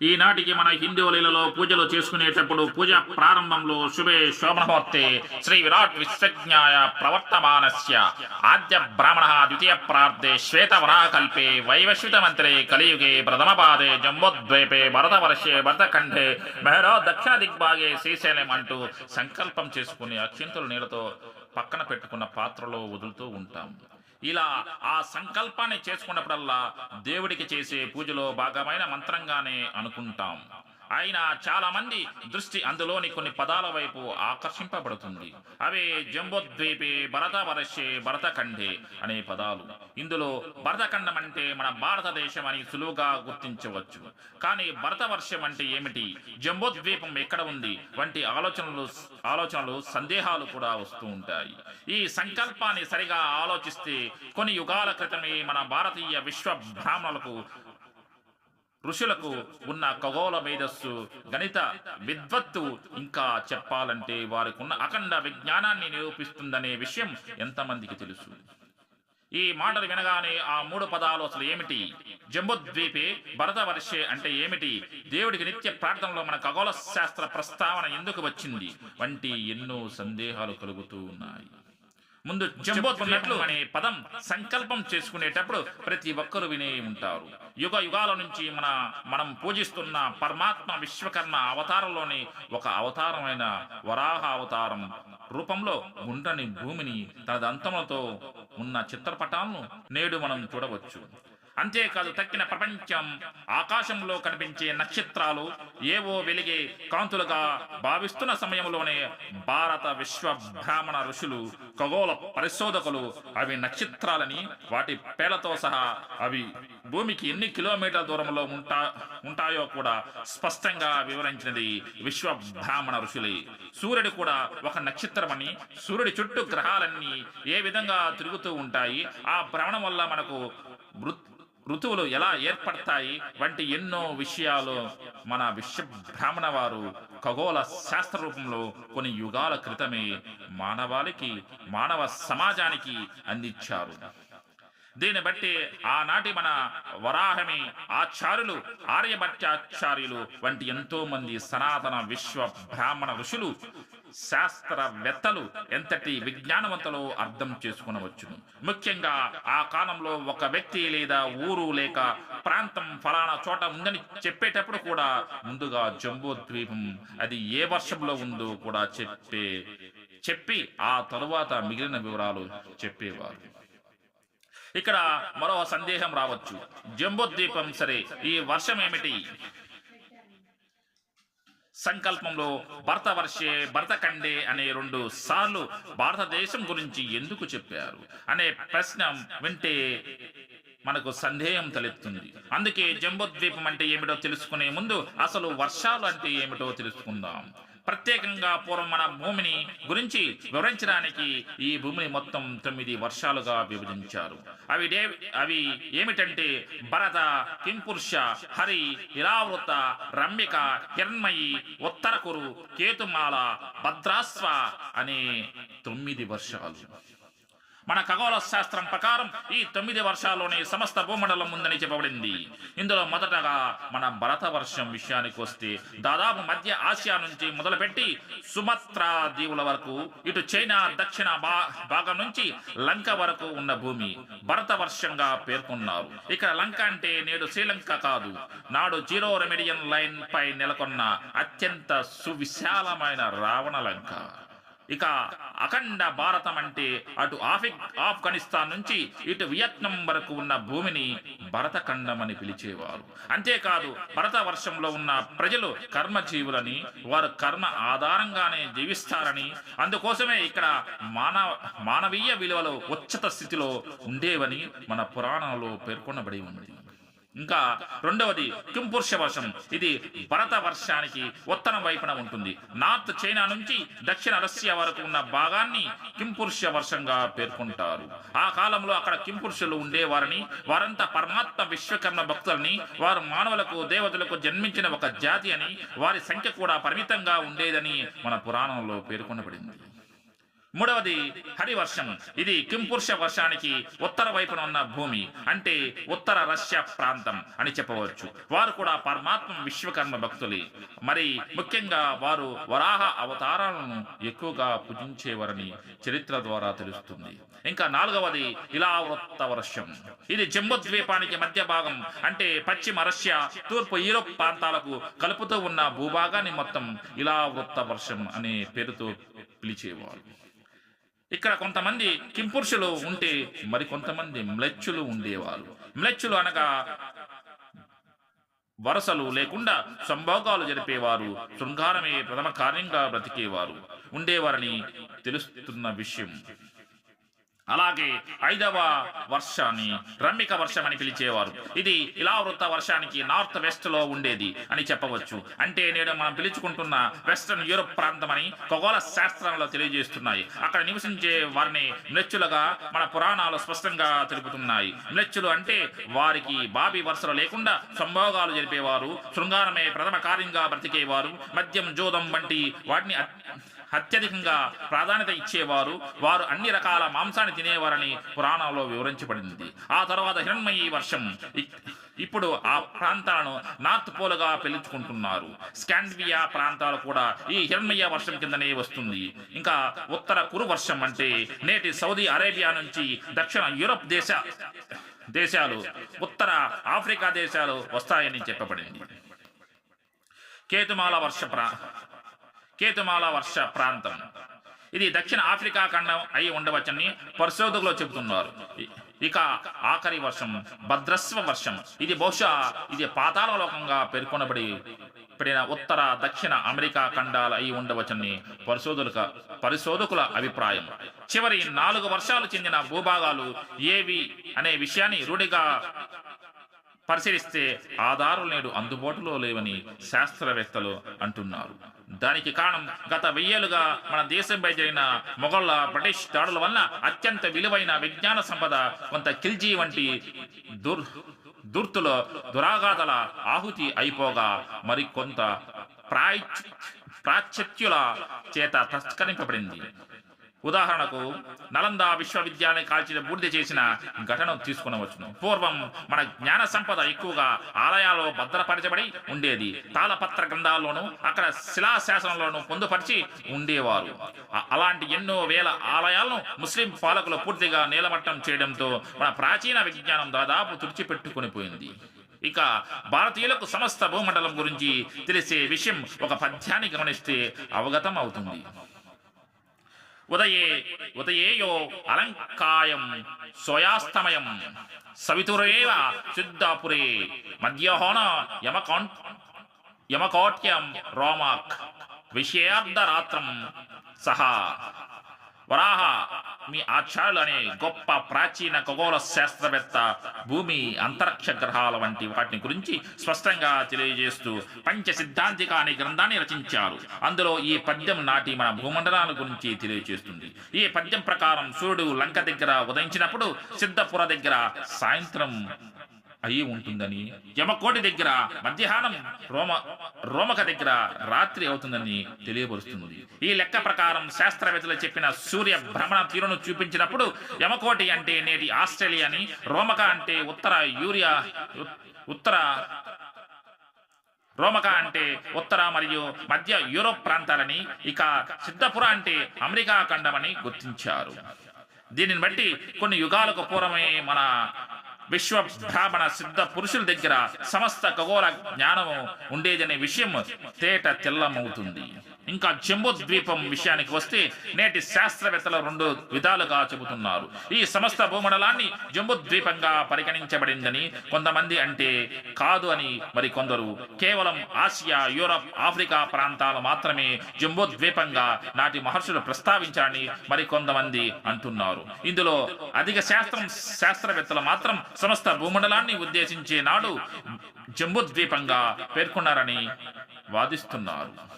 ఈనాటికి మన హిందువులలో పూజలు చేసుకునేటప్పుడు పూజ ప్రారంభంలో శుభే శోభనమూర్తి శ్రీ విరాట్ విశ్వజ్ఞాయ ప్రవర్తమానస్య. ఆద్య బ్రాహ్మణ ద్వితీయ ప్రార్థే శ్వేతవరాకల్పే వైవశ్విత మంత్రే కలియుగే ప్రథమ పాదే జంబోద్వైపే భరతవర్షే భరతఖండే మెహరో దక్షిణ దిగ్భాగే శ్రీశైలం అంటూ సంకల్పం చేసుకుని అక్షింతుల నీళ్ళతో పక్కన పెట్టుకున్న పాత్రలో వదులుతూ ఉంటాం. ఇలా ఆ సంకల్పాన్ని చేసుకున్నప్పుడల్లా దేవుడికి చేసే పూజలో భాగమైన మంత్రంగానే అనుకుంటాం. అయినా చాలా మంది దృష్టి అందులోని కొన్ని పదాల వైపు ఆకర్షింపబడుతుంది. అవే జంబోద్వీపే భరతవర్షే భరతఖండే అనే పదాలు. ఇందులో భరతఖండం అంటే మన భారతదేశం అని సులువుగా గుర్తించవచ్చు. కానీ భరతవర్షం అంటే ఏమిటి? జంబోద్వీపం ఎక్కడ ఉంది? వంటి ఆలోచనలు ఆలోచనలు సందేహాలు కూడా వస్తూ ఉంటాయి. ఈ సంకల్పాన్ని సరిగా ఆలోచిస్తే కొన్ని యుగాల క్రితమే మన భారతీయ విశ్వ బ్రాహ్మణులకు ఋషులకు ఉన్న ఖగోళ మేధస్సు గణిత విద్వత్తు ఇంకా చెప్పాలంటే వారికి ఉన్న అఖండ విజ్ఞానాన్ని నిరూపిస్తుందనే విషయం ఎంతమందికి తెలుసు? ఈ మాటలు వినగానే ఆ మూడు పదాలు అసలు ఏమిటి? జంబుద్వీపే భరతవర్షే అంటే ఏమిటి? దేవుడికి నిత్య ప్రార్థనలో మన ఖగోళ శాస్త్ర ప్రస్తావన ఎందుకు వచ్చింది? వంటి ఎన్నో సందేహాలు కలుగుతూ ఉన్నాయి. ముందు జంబోత్పన్నట్లు అనే పదం సంకల్పం చేసుకునేటప్పుడు ప్రతి ఒక్కరు వినే ఉంటారు. యుగ యుగాల నుంచి మన మనం పూజిస్తున్న పరమాత్మ విశ్వకర్మ అవతారంలోని ఒక అవతారమైన వరాహ అవతారం రూపంలో గుండ్రని భూమిని తన దంతములతో ఉన్న చిత్రపటాలను నేడు మనం చూడవచ్చు. అంతేకాదు తక్కిన ప్రపంచం ఆకాశంలో కనిపించే నక్షత్రాలు ఏవో వెలిగే కాంతులుగా భావిస్తున్న సమయంలోనే భారత విశ్వ బ్రాహ్మణ ఋషులు ఖగోళ పరిశోధకులు అవి నక్షత్రాలని వాటి పేలతో సహా అవి భూమికి ఎన్ని కిలోమీటర్ల దూరంలో ఉంటా ఉంటాయో కూడా స్పష్టంగా వివరించినది విశ్వ బ్రాహ్మణ ఋషులే. సూర్యుడు కూడా ఒక నక్షత్రమని సూర్యుడి చుట్టూ గ్రహాలన్నీ ఏ విధంగా తిరుగుతూ ఉంటాయి ఆ భ్రమణం వల్ల మనకు మృత్ ఋతువులు ఎలా ఏర్పడతాయి వంటి ఎన్నో విషయాలు మన విశ్వబ్రాహ్మణ వారు ఖగోళ శాస్త్ర రూపంలో కొన్ని యుగాల క్రితమే మానవాళికి మానవ సమాజానికి అందించారు. దీన్ని బట్టి ఆనాటి మన వరాహమి ఆచార్యులు ఆర్యభట్టాచార్యులు వంటి ఎంతో మంది సనాతన విశ్వ బ్రాహ్మణ ఋషులు శాస్త్రవేత్తలు ఎంతటి విజ్ఞానవంతులో అర్థం చేసుకునవచ్చును. ముఖ్యంగా ఆ కాలంలో ఒక వ్యక్తి లేదా ఊరు లేక ప్రాంతం ఫలానా చోట ఉందని చెప్పేటప్పుడు కూడా ముందుగా జంబోద్వీపం అది ఏ వర్షంలో ఉందో కూడా చెప్పే చెప్పి ఆ తరువాత మిగిలిన వివరాలు చెప్పేవారు. ఇక్కడ మరో సందేహం రావచ్చు. జంబోద్వీపం సరే ఈ వర్షం ఏమిటి? సంకల్పంలో భర్త వర్షే భర్త కండే అనే రెండు సార్లు భారతదేశం గురించి ఎందుకు చెప్పారు అనే ప్రశ్న వింటే మనకు సందేహం తలెత్తుంది. అందుకే జంబోద్వీపం అంటే ఏమిటో తెలుసుకునే ముందు అసలు వర్షాలు అంటే ఏమిటో తెలుసుకుందాం. ప్రత్యేకంగా పూర్వం మన భూమిని గురించి వివరించడానికి ఈ భూమిని మొత్తం తొమ్మిది వర్షాలుగా విభజించారు. అవి అవి ఏమిటంటే భరత కింపురుష హరి ఇరావృత రమ్యక హిరణ్మయి ఉత్తరకురు కేతుమాల భద్రాస్వ అనే తొమ్మిది వర్షాలు. మన ఖగోళ శాస్త్రం ప్రకారం ఈ తొమ్మిది వర్షాల్లోనే సమస్త భూమండలం ఉందని చెప్పబడింది. ఇందులో మొదటగా మన భరత వర్షం విషయానికి వస్తే దాదాపు మధ్య ఆసియా నుంచి మొదలుపెట్టి సుమత్రా దీవుల వరకు ఇటు చైనా దక్షిణ భా- భాగం నుంచి లంక వరకు ఉన్న భూమి భరత వర్షంగా పేర్కొన్నారు. ఇక్కడ లంక అంటే నేడు శ్రీలంక కాదు. నాడు జీరో రెమెడియన్ లైన్ పై నెలకొన్న అత్యంత సువిశాలమైన రావణ లంక. ఇక అఖండ భారతం అంటే అటు ఆఫి ఆఫ్ఘనిస్తాన్ నుంచి ఇటు వియత్నాం వరకు ఉన్న భూమిని భరతఖండం అని పిలిచేవారు. అంతేకాదు భరత వర్షంలో ఉన్న ప్రజలు కర్మజీవులని వారు కర్మ ఆధారంగానే జీవిస్తారని అందుకోసమే ఇక్కడ మానవ మానవీయ విలువలు ఉచ్చత స్థితిలో ఉండేవని మన పురాణంలో పేర్కొనబడి ఉంది. ఇంకా రెండవది కింపురుష వర్షం ఇది భరత వర్షానికి ఉత్తరం వైపున ఉంటుంది. నార్త్ చైనా నుంచి దక్షిణ రష్యా వరకు ఉన్న భాగాన్ని కింపురుష వర్షంగా పేర్కొంటారు. ఆ కాలంలో అక్కడ కింపురుషులు ఉండేవారని వారంతా పరమాత్మ విశ్వకర్మ భక్తులని వారు మానవులకు దేవతలకు జన్మించిన ఒక జాతి అని వారి సంఖ్య కూడా పరిమితంగా ఉండేదని మన పురాణంలో పేర్కొనబడింది. మూడవది హరివర్షం. ఇది కింపురుష వర్షానికి ఉత్తర వైపున ఉన్న భూమి అంటే ఉత్తర రష్యా ప్రాంతం అని చెప్పవచ్చు. వారు కూడా పరమాత్మ విశ్వకర్మ భక్తులే. మరి ముఖ్యంగా వారు వరాహ అవతారాలను ఎక్కువగా పూజించేవారని చరిత్ర ద్వారా తెలుస్తుంది. ఇంకా నాలుగవది ఇలావృత్త వర్షం. ఇది జంబుద్వీపానికి మధ్య భాగం అంటే పశ్చిమ రష్యా తూర్పు యూరోప్ ప్రాంతాలకు కలుపుతూ ఉన్న భూభాగాన్ని మొత్తం ఇలావృత్త వర్షం అనే పేరుతో పిలిచేవారు. ఇక్కడ కొంతమంది కింపురుషులు ఉంటే మరి కొంతమంది మ్లెచ్చులు ఉండేవారు. మ్లెచ్చులు అనగా వరసలు లేకుండా సంభోగాలు జరిపేవారు. శృంగారమే ప్రథమ కార్యంగా బ్రతికేవారు. ఉండేవారని తెలుస్తున్న విషయం. అలాగే ఐదవ వర్షాన్ని రమ్మిక వర్షం అని పిలిచేవారు. ఇది ఇలా వృత్త వర్షానికి నార్త్ వెస్ట్లో ఉండేది అని చెప్పవచ్చు. అంటే నేడు మనం పిలుచుకుంటున్న వెస్ట్రన్ యూరోప్ ప్రాంతం అని ఖగోళ శాస్త్రంలో తెలియజేస్తున్నాయి. అక్కడ నివసించే వారిని మ్లెచ్చులుగా మన పురాణాలు స్పష్టంగా తెలుపుతున్నాయి. మ్లెచ్చులు అంటే వారికి బాబీ వరుసలు లేకుండా సంభోగాలు జరిపేవారు శృంగారమే ప్రథమ కార్యంగా బ్రతికేవారు మద్యం జోదం వంటి వాటిని అత్యధికంగా ప్రాధాన్యత ఇచ్చేవారు వారు అన్ని రకాల మాంసాన్ని తినేవారని పురాణాల్లో వివరించబడింది. ఆ తర్వాత హిరణ్మయి వర్షం ఇప్పుడు ఆ ప్రాంతాలను నార్త్ పోలుగా పిలుచుకుంటున్నారు. స్కాండివియా ప్రాంతాలు కూడా ఈ హిరణ్మయ వర్షం కిందనే వస్తుంది. ఇంకా ఉత్తర కురు వర్షం అంటే నేటి సౌదీ అరేబియా నుంచి దక్షిణ యూరప్ దేశ దేశాలు ఉత్తర ఆఫ్రికా దేశాలు వస్తాయని చెప్పబడింది. కేతుమాల వర్ష ప్రా కేతుమాల వర్ష ప్రాంతం. ఇది దక్షిణ ఆఫ్రికా ఖండం అయి ఉండవచ్చని పరిశోధకులు చెబుతున్నారు. ఇక ఆఖరి వర్షం భద్రస్వ వర్షం. ఇది బహుశా ఇది పాతాళ లోకంగా పేర్కొనబడి పడిన ఉత్తర దక్షిణ అమెరికా ఖండాలు అయి ఉండవచ్చని పరిశోధకుల పరిశోధకుల అభిప్రాయం. చివరి నాలుగు వర్షాలు చెందిన భూభాగాలు ఏవి అనే విషయాన్ని రూఢిగా పరిశీలిస్తే ఆధారులు నేడు అందుబాటులో లేవని శాస్త్రవేత్తలు అంటున్నారు. దానికి కారణం గత వెయ్యేలుగా మన దేశంపై జరిగిన మొఘళ్ళ బ్రిటిష్ దాడుల వల్ల అత్యంత విలువైన విజ్ఞాన సంపద కొంత ఖిల్జీ వంటి దుర్ దుర్తుల దురాఘాతల ఆహుతి అయిపోగా మరికొంత ప్రాయ్ ప్రాచ్యత్యుల చేత తస్కరింపబడింది. ఉదాహరణకు నలంద విశ్వవిద్యాలయం కాల్చిన బూడిద చేసిన ఘటన తీసుకునవచ్చును. పూర్వం మన జ్ఞాన సంపద ఎక్కువగా ఆలయాల్లో భద్రపరచబడి ఉండేది. తాళపత్ర గ్రంథాల్లోనూ అక్కడ శిలాశాసనంలోనూ పొందుపరిచి ఉండేవారు. అలాంటి ఎన్నో వేల ఆలయాలను ముస్లిం పాలకులు పూర్తిగా నీలమట్టం చేయడంతో మన ప్రాచీన విజ్ఞానం దాదాపు తుడిచిపెట్టుకుని పోయింది. ఇక భారతీయులకు సమస్త భూమండలం గురించి తెలిసే విషయం ఒక పద్యాన్ని గమనిస్తే అవగతం అవుతుంది ఉదయే ఉదయేయో అలంకాయం సోయాస్తమయం. సవితురేవ సిద్ధాపురే మధ్యాహ్న యమకాన్ యమకోట్యం రోమాక్ విషయార్ధరాత్రం సహా. వరాహ మీ ఆచార్యులు అనే గొప్ప ప్రాచీన ఖగోళ శాస్త్రవేత్త భూమి అంతరిక్ష గ్రహాల వంటి వాటిని గురించి స్పష్టంగా తెలియజేస్తూ పంచ సిద్ధాంతిక అనే గ్రంథాన్ని రచించారు. అందులో ఈ పద్యం నాటి మన భూమండలాల గురించి తెలియజేస్తుంది. ఈ పద్యం ప్రకారం సూర్యుడు లంక దగ్గర ఉదయించినప్పుడు సిద్ధపుర దగ్గర సాయంత్రం అయి ఉంటుందని. యమకోటి దగ్గర మధ్యాహ్నం రోమ రోమక దగ్గర రాత్రి అవుతుందని తెలియబరుస్తుంది ఈ లెక్క ప్రకారం శాస్త్రవేత్తలు చెప్పిన సూర్య భ్రమణ తీరును చూపించినప్పుడు యమకోటి అంటే నేటి ఆస్ట్రేలియాని రోమక అంటే ఉత్తర యూరియా ఉత్తర రోమక అంటే ఉత్తర మరియు మధ్య యూరోప్ ప్రాంతాలని ఇక సిద్ధపుర అంటే అమెరికా ఖండమని గుర్తించారు. దీనిని బట్టి కొన్ని యుగాలకు పూర్వమే మన విశ్వ సిద్ధ పురుషుల దగ్గర సమస్త ఖగోళ జ్ఞానము ఉండేదనే విషయం తేట తెల్లమవుతుంది ఇంకా జంబూ ద్వీపం విషయానికి వస్తే నేటి శాస్త్రవేత్తలు రెండు విధాలుగా చెబుతున్నారు. ఈ సమస్త భూమండలాన్ని జంబూ ద్వీపంగా పరిగణించబడిందని కొంతమంది అంటే కాదు అని మరి కొందరు కేవలం ఆసియా యూరప్ ఆఫ్రికా ప్రాంతాలు మాత్రమే జంబూ ద్వీపంగా నాటి మహర్షులు ప్రస్తావించారని మరి కొంతమంది అంటున్నారు. ఇందులో అధిక శాస్త్రం శాస్త్రవేత్తలు మాత్రం సమస్త భూమండలాన్ని ఉద్దేశించే నాడు జంబూ ద్వీపంగా పేర్కొన్నారని వాదిస్తున్నారు.